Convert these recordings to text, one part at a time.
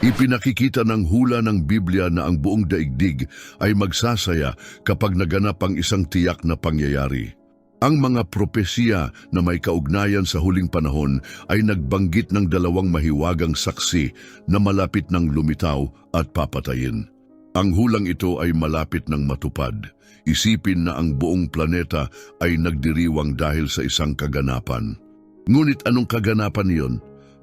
Ipinakikita ng hula ng Biblia na ang buong daigdig ay magsasaya kapag naganap ang isang tiyak na pangyayari. Ang mga propesiya na may kaugnayan sa huling panahon ay nagbanggit ng dalawang mahiwagang saksi na malapit ng lumitaw at papatayin. Ang hulang ito ay malapit ng matupad. Isipin na ang buong planeta ay nagdiriwang dahil sa isang kaganapan. Ngunit anong kaganapan iyon?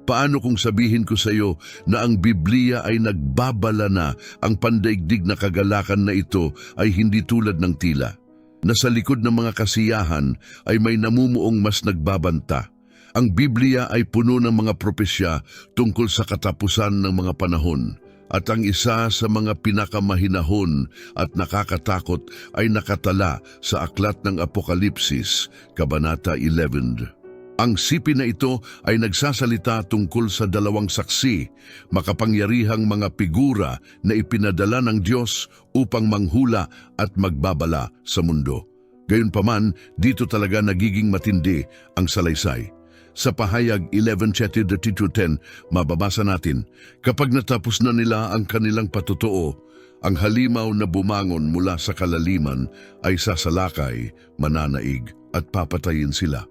Paano kung sabihin ko sa iyo na ang Biblia ay nagbabala na ang pandaigdig na kagalakan na ito ay hindi tulad ng tila? Na sa likod ng mga kasiyahan ay may namumuong mas nagbabanta. Ang Biblia ay puno ng mga propesya tungkol sa katapusan ng mga panahon. At ang isa sa mga pinakamahinahon at nakakatakot ay nakatala sa aklat ng Apokalipsis, Kabanata 11. Ang sipi na ito ay nagsasalita tungkol sa dalawang saksi, makapangyarihang mga figura na ipinadala ng Diyos upang manghula at magbabala sa mundo. Gayunpaman, dito talaga nagiging matindi ang salaysay. Sa pahayag 11.10, mababasa natin, Kapag natapos na nila ang kanilang patutuo, ang halimaw na bumangon mula sa kalaliman ay sasalakay, mananaig at papatayin sila.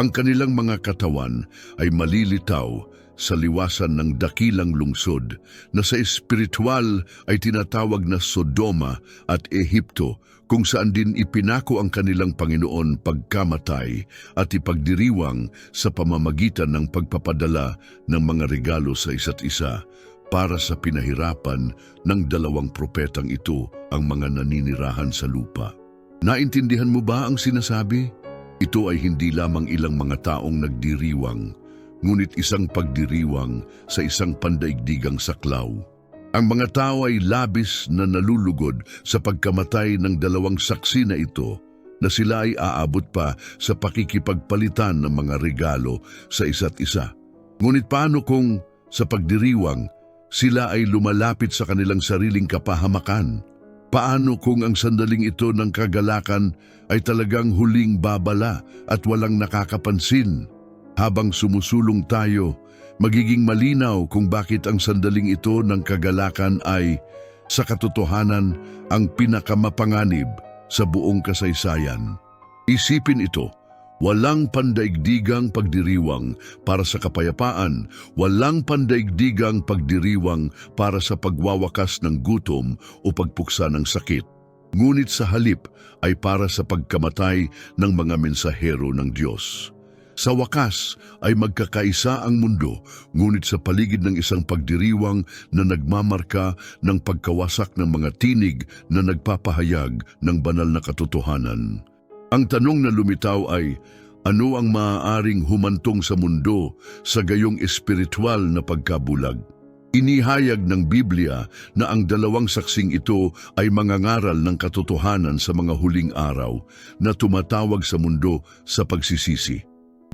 Ang kanilang mga katawan ay malilitaw sa liwasan ng dakilang lungsod na sa espiritual ay tinatawag na Sodoma at Ehipto kung saan din ipinako ang kanilang Panginoon pagkamatay at ipagdiriwang sa pamamagitan ng pagpapadala ng mga regalo sa isa't isa para sa pinahirapan ng dalawang propetang ito ang mga naninirahan sa lupa. Naintindihan mo ba ang sinasabi? Ito ay hindi lamang ilang mga taong nagdiriwang, ngunit isang pagdiriwang sa isang pandaigdigang saklaw. Ang mga tao ay labis na nalulugod sa pagkamatay ng dalawang saksi na ito na sila ay aabot pa sa pakikipagpalitan ng mga regalo sa isa't isa. Ngunit paano kung sa pagdiriwang sila ay lumalapit sa kanilang sariling kapahamakan? Paano kung ang sandaling ito ng kagalakan ay talagang huling babala at walang nakakapansin? Habang sumusulong tayo, magiging malinaw kung bakit ang sandaling ito ng kagalakan ay, sa katotohanan, ang pinakamapanganib sa buong kasaysayan. Isipin ito, walang pandaigdigang pagdiriwang para sa kapayapaan, walang pandaigdigang pagdiriwang para sa pagwawakas ng gutom o pagpuksa ng sakit. Ngunit sa halip ay para sa pagkamatay ng mga mensahero ng Diyos. Sa wakas ay magkakaisa ang mundo, ngunit sa paligid ng isang pagdiriwang na nagmamarka ng pagkawasak ng mga tinig na nagpapahayag ng banal na katotohanan. Ang tanong na lumitaw ay, ano ang maaaring humantong sa mundo sa gayong espiritual na pagkabulag? Inihayag ng Biblia na ang dalawang saksing ito ay mangangaral ng katotohanan sa mga huling araw na tumatawag sa mundo sa pagsisisi.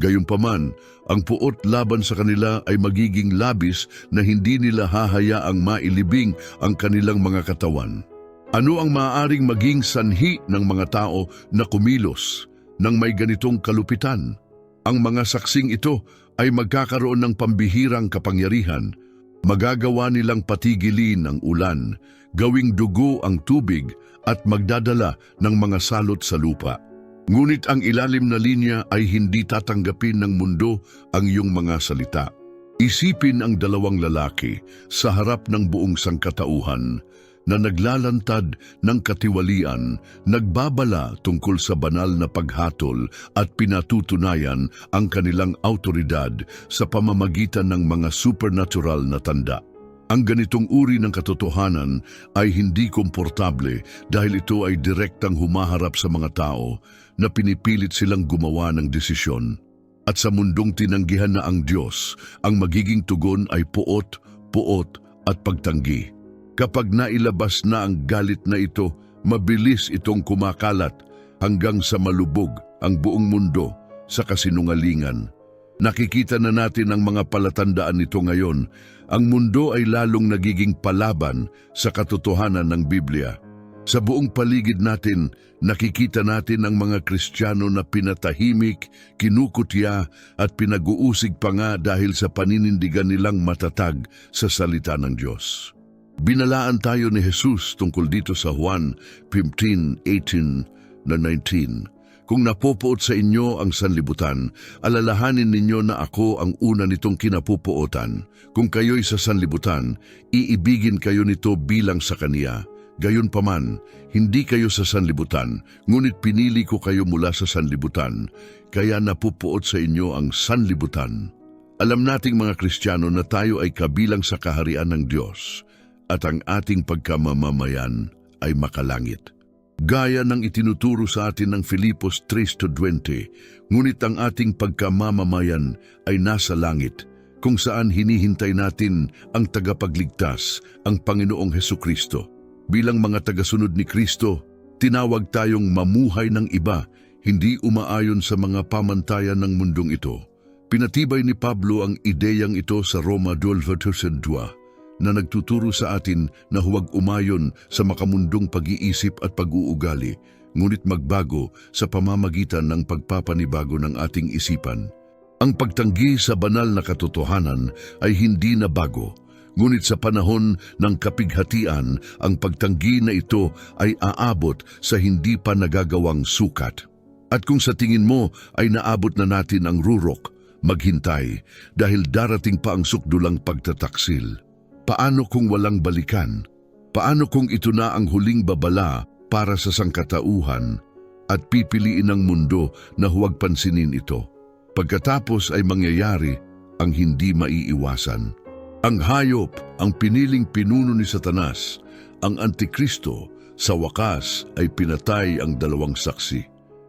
Gayunpaman, ang puot laban sa kanila ay magiging labis na hindi nila hahayaang mailibing ang kanilang mga katawan. Ano ang maaaring maging sanhi ng mga tao na kumilos ng may ganitong kalupitan? Ang mga saksing ito ay magkakaroon ng pambihirang kapangyarihan, magagawa nilang patigilin ang ulan, gawing dugo ang tubig at magdadala ng mga salot sa lupa. Ngunit ang ilalim na linya ay hindi tatanggapin ng mundo ang iyong mga salita. Isipin ang dalawang lalaki sa harap ng buong sangkatauhan na naglalantad ng katiwalian, nagbabala tungkol sa banal na paghatol at pinatutunayan ang kanilang autoridad sa pamamagitan ng mga supernatural na tanda. Ang ganitong uri ng katotohanan ay hindi komportable dahil ito ay direktang humaharap sa mga tao na pinipilit silang gumawa ng desisyon. At sa mundong tinanggihan na ang Diyos, ang magiging tugon ay puot, puot at pagtanggi. Kapag nailabas na ang galit na ito, mabilis itong kumakalat hanggang sa malubog ang buong mundo sa kasinungalingan. Nakikita na natin ang mga palatandaan nito ngayon. Ang mundo ay lalong nagiging palaban sa katotohanan ng Biblia. Sa buong paligid natin, nakikita natin ang mga Kristiyano na pinatahimik, kinukutya at pinag-uusig pa nga dahil sa paninindigan nilang matatag sa salita ng Diyos. Binalaan tayo ni Jesus tungkol dito sa Juan 15:18 na 19. Kung napupuot sa inyo ang sanlibutan, alalahanin ninyo na ako ang una nitong kinapupuotan. Kung kayo'y sa sanlibutan, iibigin kayo nito bilang sa kaniya. Gayunpaman, hindi kayo sa sanlibutan, ngunit pinili ko kayo mula sa sanlibutan, kaya napupuot sa inyo ang sanlibutan. Alam nating mga Kristiyano na tayo ay kabilang sa kaharian ng Diyos at ang ating pagkamamamayan ay makalangit. Gaya ng itinuturo sa atin ng Filipos 3.20, ngunit ang ating pagkamamamayan ay nasa langit, kung saan hinihintay natin ang tagapagligtas, ang Panginoong Heso Kristo. Bilang mga tagasunod ni Kristo, tinawag tayong mamuhay ng iba, hindi umaayon sa mga pamantayan ng mundong ito. Pinatibay ni Pablo ang ideyang ito sa Roma 12.2 na nagtuturo sa atin na huwag umayon sa makamundong pag-iisip at pag-uugali, ngunit magbago sa pamamagitan ng pagpapanibago ng ating isipan. Ang pagtanggi sa banal na katotohanan ay hindi na bago, ngunit sa panahon ng kapighatian, ang pagtanggi na ito ay aabot sa hindi pa nagagawang sukat. At kung sa tingin mo ay naabot na natin ang rurok, maghintay dahil darating pa ang sukdulang pagtataksil. Paano kung walang balikan? Paano kung ito na ang huling babala para sa sangkatauhan at pipiliin ng mundo na huwag pansinin ito? Pagkatapos ay mangyayari ang hindi maiiwasan. Ang hayop, ang piniling pinuno ni Satanas, ang Antikristo, sa wakas ay pinatay ang dalawang saksi.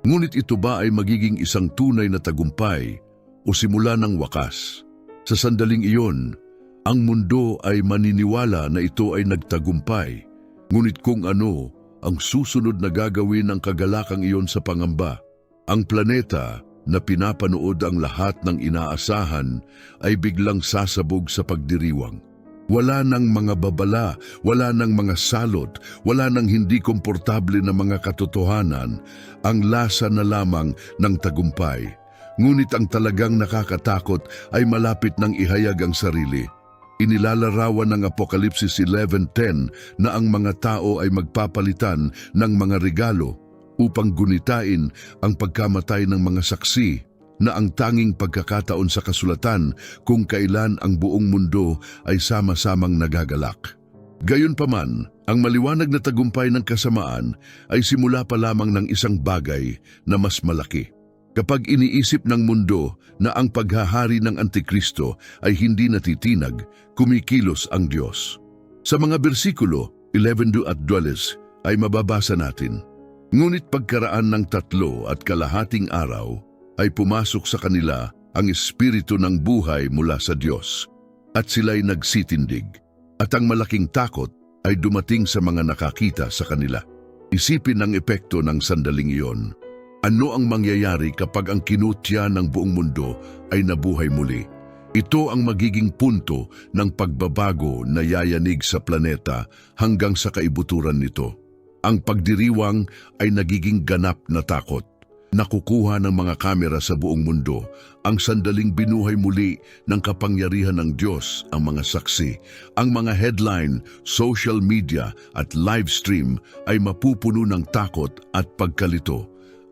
Ngunit ito ba ay magiging isang tunay na tagumpay o simula ng wakas? Sa sandaling iyon, ang mundo ay maniniwala na ito ay nagtagumpay. Ngunit kung ano ang susunod na gagawin ng kagalakang iyon sa pangamba, ang planeta na pinapanood ang lahat ng inaasahan ay biglang sasabog sa pagdiriwang. Wala nang mga babala, wala nang mga salot, wala nang hindi komportable na mga katotohanan, ang lasa na lamang ng tagumpay. Ngunit ang talagang nakakatakot ay malapit ng ihayag ang sarili. Inilalarawan ng Apokalipsis 11.10 na ang mga tao ay magpapalitan ng mga regalo upang gunitain ang pagkamatay ng mga saksi na ang tanging pagkakataon sa kasulatan kung kailan ang buong mundo ay sama-samang nagagalak. Gayunpaman, ang maliwanag na tagumpay ng kasamaan ay simula pa lamang ng isang bagay na mas malaki. Kapag iniisip ng mundo na ang paghahari ng Antikristo ay hindi natitinag, kumikilos ang Diyos. Sa mga bersikulo 11 at 12 ay mababasa natin, Ngunit pagkaraan ng tatlo at kalahating araw, ay pumasok sa kanila ang espiritu ng buhay mula sa Diyos, at sila'y nagsitindig, at ang malaking takot ay dumating sa mga nakakita sa kanila. Isipin ang epekto ng sandaling iyon. Ano ang mangyayari kapag ang kinutya ng buong mundo ay nabuhay muli? Ito ang magiging punto ng pagbabago na yayanig sa planeta hanggang sa kaibuturan nito. Ang pagdiriwang ay nagiging ganap na takot. Nakukuha ng mga kamera sa buong mundo ang sandaling binuhay muli ng kapangyarihan ng Diyos ang mga saksi. Ang mga headline, social media at live stream ay mapupuno ng takot at pagkalito.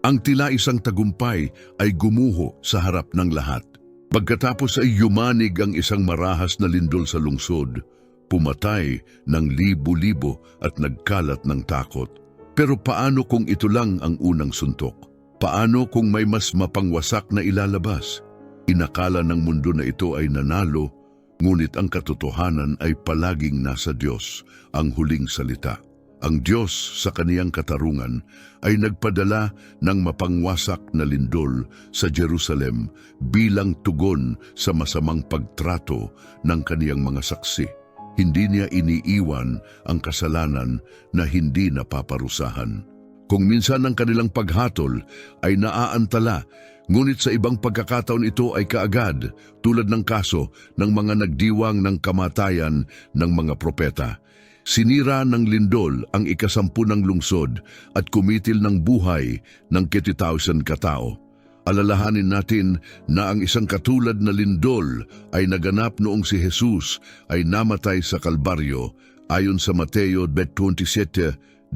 Ang tila isang tagumpay ay gumuho sa harap ng lahat. Pagkatapos ay yumanig ang isang marahas na lindol sa lungsod, pumatay ng libo-libo at nagkalat ng takot. Pero paano kung ito lang ang unang suntok? Paano kung may mas mapangwasak na ilalabas? Inakala ng mundo na ito ay nanalo, ngunit ang katotohanan ay palaging nasa Diyos, ang huling salita. Ang Diyos sa kaniyang katarungan ay nagpadala ng mapangwasak na lindol sa Jerusalem bilang tugon sa masamang pagtrato ng kaniyang mga saksi. Hindi niya iniiwan ang kasalanan na hindi napaparusahan. Kung minsan ang kanilang paghatol ay naaantala, ngunit sa ibang pagkakataon ito ay kaagad tulad ng kaso ng mga nagdiwang ng kamatayan ng mga propeta. Sinira ng lindol ang ikasampu ng lungsod at kumitil ng buhay ng 30,000 katao. Alalahanin natin na ang isang katulad na lindol ay naganap noong si Jesus ay namatay sa Kalbaryo ayon sa Mateo 27:51.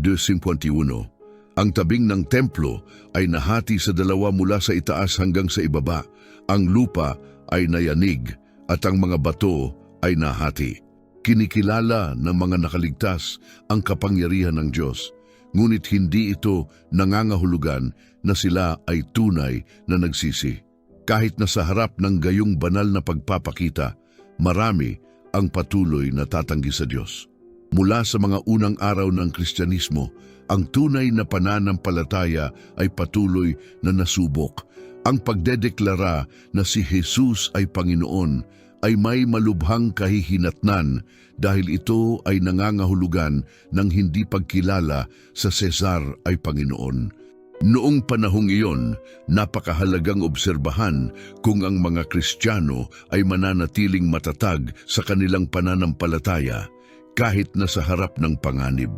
Ang tabing ng templo ay nahati sa dalawa mula sa itaas hanggang sa ibaba. Ang lupa ay nayanig at ang mga bato ay nahati. Kinikilala ng mga nakaligtas ang kapangyarihan ng Diyos, ngunit hindi ito nangangahulugan na sila ay tunay na nagsisi. Kahit na sa harap ng gayong banal na pagpapakita, marami ang patuloy na tatanggi sa Diyos. Mula sa mga unang araw ng Kristyanismo, ang tunay na pananampalataya ay patuloy na nasubok. Ang pagdedeklara na si Jesus ay Panginoon ay may malubhang kahihinatnan dahil ito ay nangangahulugan ng hindi pagkilala sa Cesar ay Panginoon. Noong panahong iyon, napakahalagang obserbahan kung ang mga Kristiyano ay mananatiling matatag sa kanilang pananampalataya kahit na sa harap ng panganib.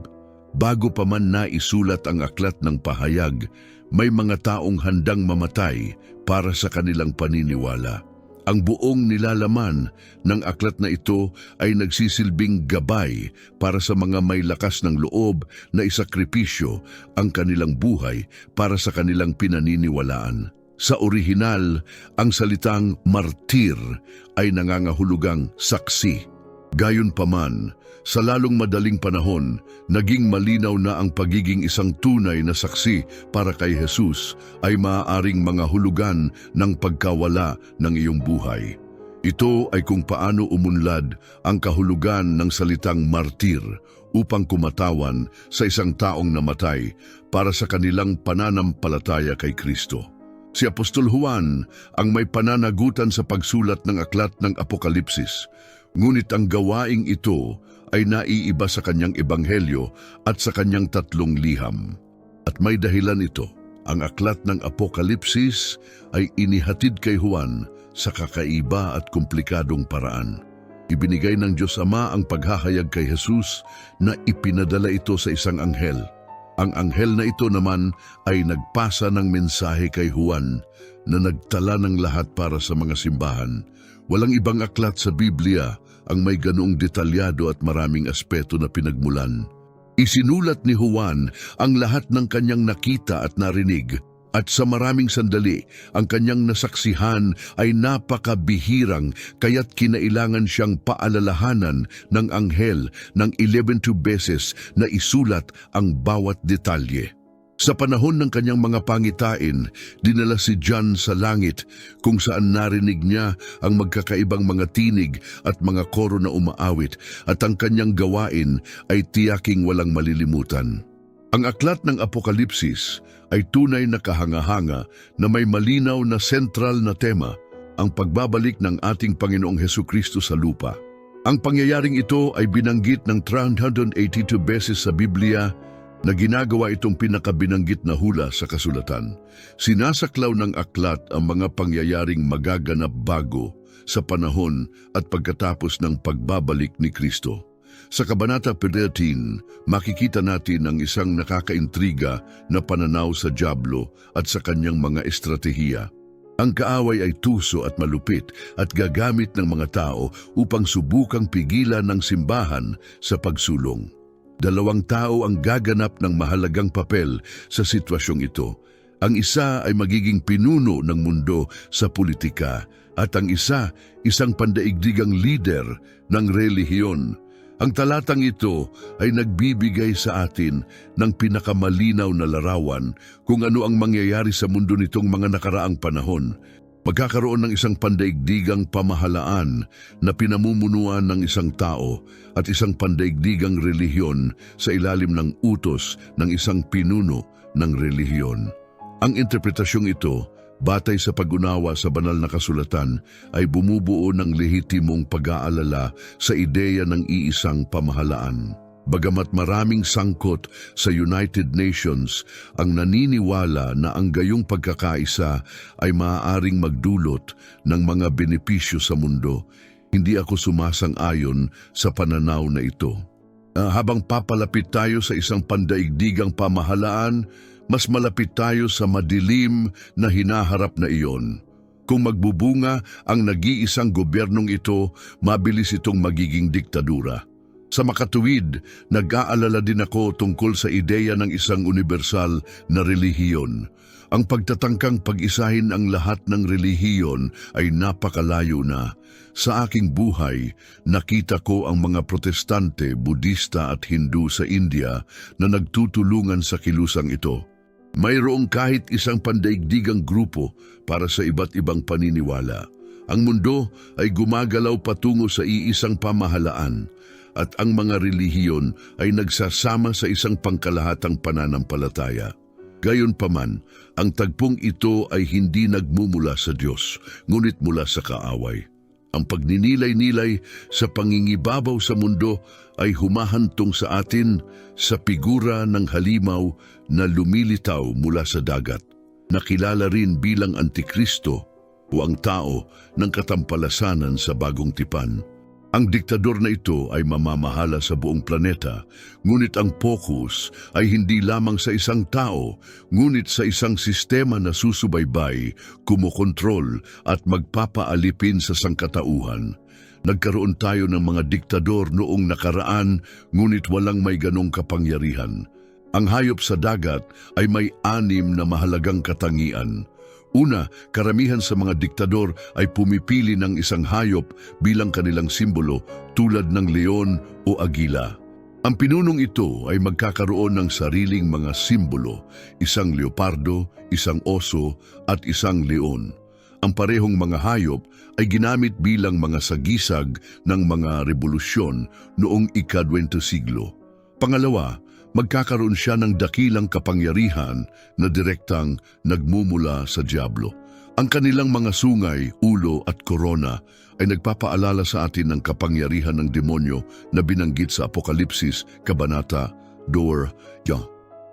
Bago pa man naisulat ang aklat ng pahayag, may mga taong handang mamatay para sa kanilang paniniwala. Ang buong nilalaman ng aklat na ito ay nagsisilbing gabay para sa mga may lakas ng loob na isakripisyo ang kanilang buhay para sa kanilang pinaniniwalaan. Sa orihinal, ang salitang martir ay nangangahulugang saksi. Gayunpaman, sa lalong madaling panahon, naging malinaw na ang pagiging isang tunay na saksi para kay Jesus ay maaaring mga hulugan ng pagkawala ng iyong buhay. Ito ay kung paano umunlad ang kahulugan ng salitang martir upang kumatawan sa isang taong namatay para sa kanilang pananampalataya kay Kristo. Si Apostol Juan ang may pananagutan sa pagsulat ng aklat ng Apokalipsis, ngunit ang gawaing ito ay naiiba sa kanyang ebanghelyo at sa kanyang tatlong liham. At may dahilan ito. Ang aklat ng Apokalipsis ay inihatid kay Juan sa kakaiba at komplikadong paraan. Ibinigay ng Diyos Ama ang paghahayag kay Jesus na ipinadala ito sa isang anghel. Ang anghel na ito naman ay nagpasa ng mensahe kay Juan na nagtala ng lahat para sa mga simbahan. Walang ibang aklat sa Biblia ang may ganoong detalyado at maraming aspeto na pinagmulan. Isinulat ni Juan ang lahat ng kanyang nakita at narinig at sa maraming sandali, ang kanyang nasaksihan ay napakabihirang kaya't kinailangan siyang paalalahanan ng anghel ng 11 beses na isulat ang bawat detalye. Sa panahon ng kanyang mga pangitain, dinala si John sa langit kung saan narinig niya ang magkakaibang mga tinig at mga koro na umaawit at ang kanyang gawain ay tiyaking walang malilimutan. Ang aklat ng Apokalipsis ay tunay na kahanga-hanga na may malinaw na sentral na tema, ang pagbabalik ng ating Panginoong Heso Kristo sa lupa. Ang pangyayaring ito ay binanggit ng 382 beses sa Biblia na ginagawa itong pinakabinanggit na hula sa kasulatan. Sinasaklaw ng aklat ang mga pangyayaring magaganap bago sa panahon at pagkatapos ng pagbabalik ni Kristo. Sa Kabanata 13, makikita natin ang isang nakakaintriga na pananaw sa Diablo at sa kanyang mga estratehiya. Ang kaaway ay tuso at malupit at gagamit ng mga tao upang subukang pigilan ng simbahan sa pagsulong. Dalawang tao ang gaganap ng mahalagang papel sa sitwasyong ito. Ang isa ay magiging pinuno ng mundo sa politika at ang isa isang pandaigdigang leader ng relihiyon. Ang talatang ito ay nagbibigay sa atin ng pinakamalinaw na larawan kung ano ang mangyayari sa mundo nitong mga nakaraang panahon. Magkakaroon ng isang pandaigdigang pamahalaan na pinamumunuan ng isang tao at isang pandaigdigang relihiyon sa ilalim ng utos ng isang pinuno ng relihiyon. Ang interpretasyong ito, batay sa pag-unawa sa banal na kasulatan, ay bumubuo ng lehitimong pag-aalala sa ideya ng iisang pamahalaan. Bagamat maraming sangkot sa United Nations ang naniniwala na ang gayong pagkakaisa ay maaaring magdulot ng mga benepisyo sa mundo, hindi ako sumasang-ayon sa pananaw na ito. Ah, habang papalapit tayo sa isang pandaigdigang pamahalaan, mas malapit tayo sa madilim na hinaharap na iyon. Kung magbubunga ang nag-iisang gobyernong ito, mabilis itong magiging diktadura. Sa makatuwid, nag-aalala din ako tungkol sa ideya ng isang universal na relihiyon. Ang pagtatangkang pag-isahin ang lahat ng relihiyon ay napakalayo na. Sa aking buhay, nakita ko ang mga protestante, budista at Hindu sa India na nagtutulungan sa kilusang ito. Mayroong kahit isang pandaigdigang grupo para sa iba't ibang paniniwala. Ang mundo ay gumagalaw patungo sa iisang pamahalaan at ang mga relihiyon ay nagsasama sa isang pangkalahatang pananampalataya. Gayunpaman, ang tagpong ito ay hindi nagmumula sa Diyos, ngunit mula sa kaaway. Ang pagninilay-nilay sa pangingibabaw sa mundo ay humahantong sa atin sa figura ng halimaw na lumilitaw mula sa dagat. Nakilala rin bilang Antikristo o ang tao ng katampalasanan sa bagong tipan. Ang diktador na ito ay mamamahala sa buong planeta, ngunit ang focus ay hindi lamang sa isang tao, ngunit sa isang sistema na susubaybay, kumukontrol at magpapaalipin sa sangkatauhan. Nagkaroon tayo ng mga diktador noong nakaraan, ngunit walang may ganong kapangyarihan. Ang hayop sa dagat ay may anim na mahalagang katangian. Una, karamihan sa mga diktador ay pumipili ng isang hayop bilang kanilang simbolo tulad ng leon o agila. Ang pinunong ito ay magkakaroon ng sariling mga simbolo, isang leopardo, isang oso at isang leon. Ang parehong mga hayop ay ginamit bilang mga sagisag ng mga revolusyon noong ika-20 siglo. Pangalawa, magkakaroon siya ng dakilang kapangyarihan na direktang nagmumula sa Diablo. Ang kanilang mga sungay, ulo at korona ay nagpapaalala sa atin ng kapangyarihan ng demonyo na binanggit sa Apokalipsis, Kabanata, Dor, Ya.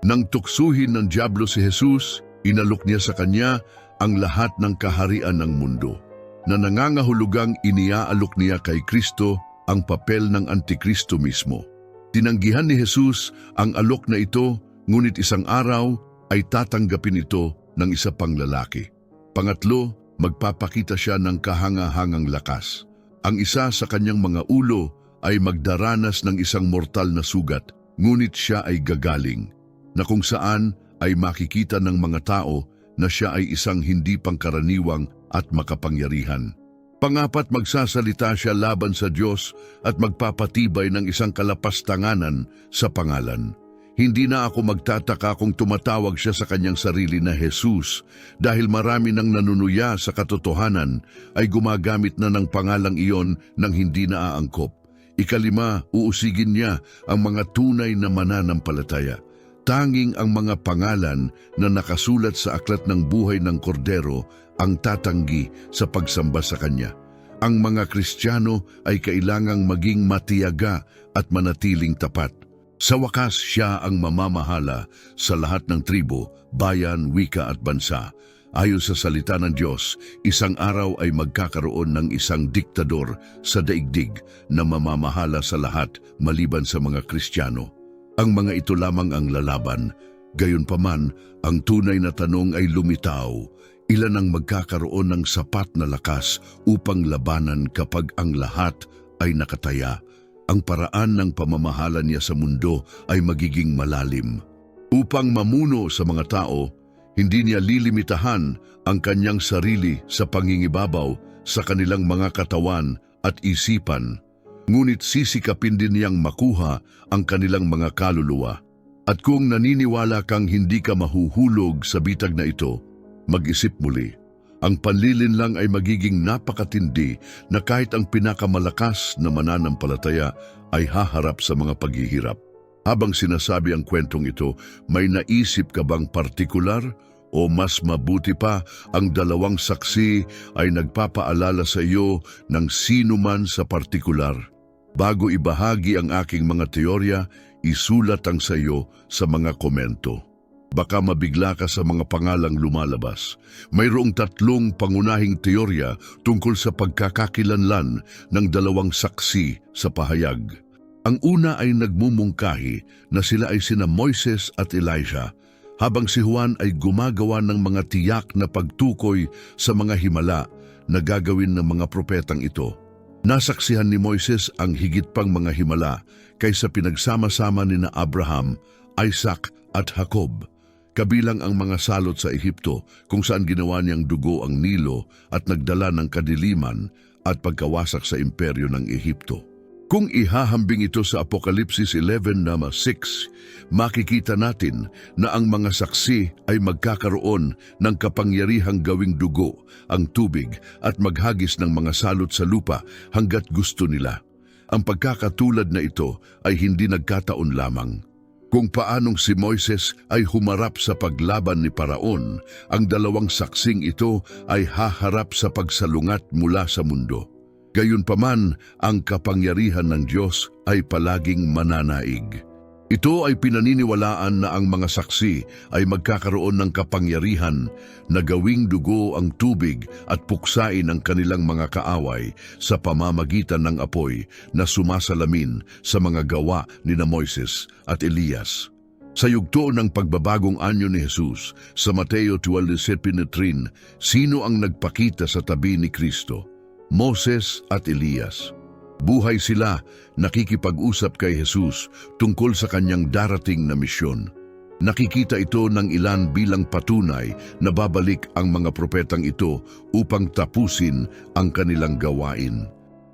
Nang tuksuhin ng Diablo si Jesus, inalok niya sa kanya ang lahat ng kaharian ng mundo. Na nangangahulugang iniaalok niya kay Kristo ang papel ng Antikristo mismo. Tinanggihan ni Jesus ang alok na ito, ngunit isang araw ay tatanggapin ito ng isa pang lalaki. Pangatlo, magpapakita siya ng kahangahangang lakas. Ang isa sa kanyang mga ulo ay magdaranas ng isang mortal na sugat, ngunit siya ay gagaling, na kung saan ay makikita ng mga tao na siya ay isang hindi pangkaraniwang at makapangyarihan. Pangapat, magsasalita siya laban sa Diyos at magpapatibay ng isang kalapastanganan sa pangalan. Hindi na ako magtataka kung tumatawag siya sa kanyang sarili na Jesus dahil marami nang nanunuya sa katotohanan ay gumagamit na ng pangalang iyon nang hindi naaangkop. Ikalima, uusigin niya ang mga tunay na mananampalataya. Tanging ang mga pangalan na nakasulat sa aklat ng buhay ng kordero ang tatanggi sa pagsamba sa Kanya. Ang mga Kristiyano ay kailangang maging matiyaga at manatiling tapat. Sa wakas, siya ang mamamahala sa lahat ng tribo, bayan, wika at bansa. Ayon sa salita ng Diyos, isang araw ay magkakaroon ng isang diktador sa daigdig na mamamahala sa lahat maliban sa mga Kristiyano. Ang mga ito lamang ang lalaban, gayunpaman ang tunay na tanong ay lumitaw, ilan ang magkakaroon ng sapat na lakas upang labanan kapag ang lahat ay nakataya. Ang paraan ng pamamahala niya sa mundo ay magiging malalim. Upang mamuno sa mga tao, hindi niya lilimitahan ang kanyang sarili sa pangingibabaw sa kanilang mga katawan at isipan, ngunit sisikapin din niyang makuha ang kanilang mga kaluluwa. At kung naniniwala kang hindi ka mahuhulog sa bitag na ito, mag-isip muli. Ang panlilin lang ay magiging napakatindi na kahit ang pinakamalakas na mananampalataya ay haharap sa mga paghihirap. Habang sinasabi ang kwentong ito, may naisip ka bang partikular o mas mabuti pa ang dalawang saksi ay nagpapaalala sa iyo ng sino man sa partikular? Bago ibahagi ang aking mga teorya, isulat ang sa iyo sa mga komento. Baka mabigla ka sa mga pangalang lumalabas. Mayroong tatlong pangunahing teorya tungkol sa pagkakakilanlan ng dalawang saksi sa pahayag. Ang una ay nagmumungkahi na sila ay sina Moises at Elijah, habang si Juan ay gumagawa ng mga tiyak na pagtukoy sa mga himala na gagawin ng mga propetang ito. Nasaksihan ni Moises ang higit pang mga himala kaysa pinagsama-sama ni na Abraham, Isaac at Jacob, kabilang ang mga salot sa Ehipto kung saan ginawa niyang dugo ang Nilo at nagdala ng kadiliman at pagkawasak sa imperyo ng Ehipto. Kung ihahambing ito sa Apokalipsis 11 nama 6, makikita natin na ang mga saksi ay magkakaroon ng kapangyarihang gawing dugo ang tubig at maghagis ng mga salot sa lupa hanggat gusto nila. Ang pagkakatulad na ito ay hindi nagkataon lamang. Kung paanong si Moises ay humarap sa paglaban ni Paraon, ang dalawang saksing ito ay haharap sa pagsalungat mula sa mundo. Gayunpaman, ang kapangyarihan ng Diyos ay palaging mananaig. Ito ay pinaniniwalaan na ang mga saksi ay magkakaroon ng kapangyarihan na gawing dugo ang tubig at puksain ang kanilang mga kaaway sa pamamagitan ng apoy na sumasalamin sa mga gawa ni na Moises at Elias. Sa yugto ng pagbabagong anyo ni Jesus sa Mateo 12.17, sino ang nagpakita sa tabi ni Kristo? Moses at Elias. Buhay sila nakikipag-usap kay Jesus tungkol sa kanyang darating na misyon. Nakikita ito ng ilan bilang patunay na babalik ang mga propetang ito upang tapusin ang kanilang gawain.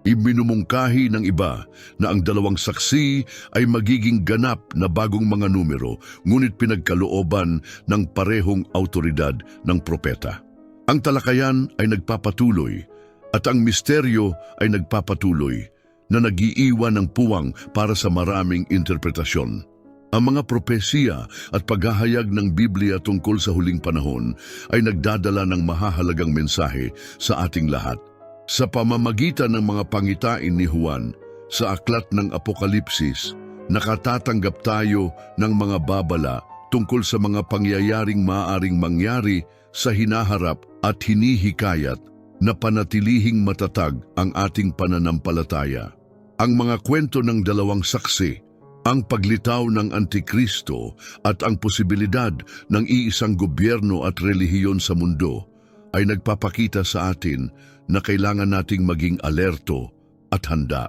Ibinumungkahi ng iba na ang dalawang saksi ay magiging ganap na bagong mga numero ngunit pinagkalooban ng parehong autoridad ng propeta. Ang talakayan ay nagpapatuloy at ang misteryo ay nagpapatuloy na nagiiwan ng puwang para sa maraming interpretasyon. Ang mga propesiya at paghahayag ng Biblia tungkol sa huling panahon ay nagdadala ng mahahalagang mensahe sa ating lahat. Sa pamamagitan ng mga pangitain ni Juan sa aklat ng Apokalipsis, nakatatanggap tayo ng mga babala tungkol sa mga pangyayaring maaring mangyari sa hinaharap at hinihikayat na panatilihing matatag ang ating pananampalataya. Ang mga kwento ng dalawang saksi, ang paglitaw ng Antikristo at ang posibilidad ng iisang gobyerno at relihiyon sa mundo ay nagpapakita sa atin na kailangan nating maging alerto at handa.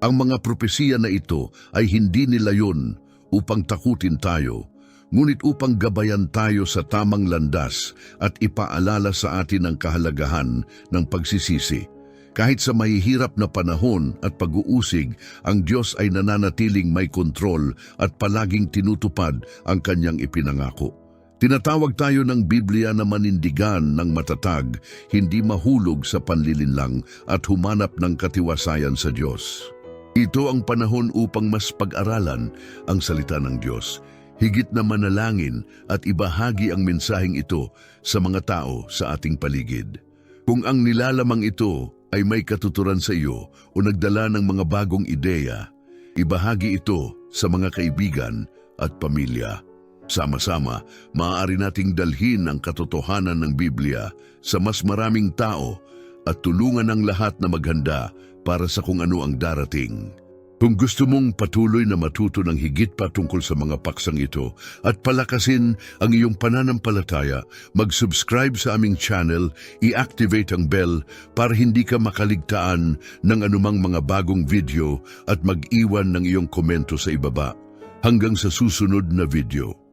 Ang mga propesiya na ito ay hindi nilayon upang takutin tayo, ngunit upang gabayan tayo sa tamang landas at ipaalala sa atin ang kahalagahan ng pagsisisi. Kahit sa mahihirap na panahon at pag-uusig, ang Diyos ay nananatiling may kontrol at palaging tinutupad ang kanyang ipinangako. Tinatawag tayo ng Biblia na manindigan ng matatag, hindi mahulog sa panlilinlang at humanap ng katiwasayan sa Diyos. Ito ang panahon upang mas pag-aralan ang salita ng Diyos, higit na manalangin at ibahagi ang mensaheng ito sa mga tao sa ating paligid. Kung ang nilalamang ito ay may katuturan sa iyo o nagdala ng mga bagong ideya, ibahagi ito sa mga kaibigan at pamilya. Sama-sama, maaari nating dalhin ang katotohanan ng Biblia sa mas maraming tao at tulungan ang lahat na maghanda para sa kung ano ang darating. Kung gusto mong patuloy na matuto ng higit pa tungkol sa mga paksang ito at palakasin ang iyong pananampalataya, mag-subscribe sa aming channel, i-activate ang bell para hindi ka makaligtaan ng anumang mga bagong video at mag-iwan ng iyong komento sa ibaba. Hanggang sa susunod na video.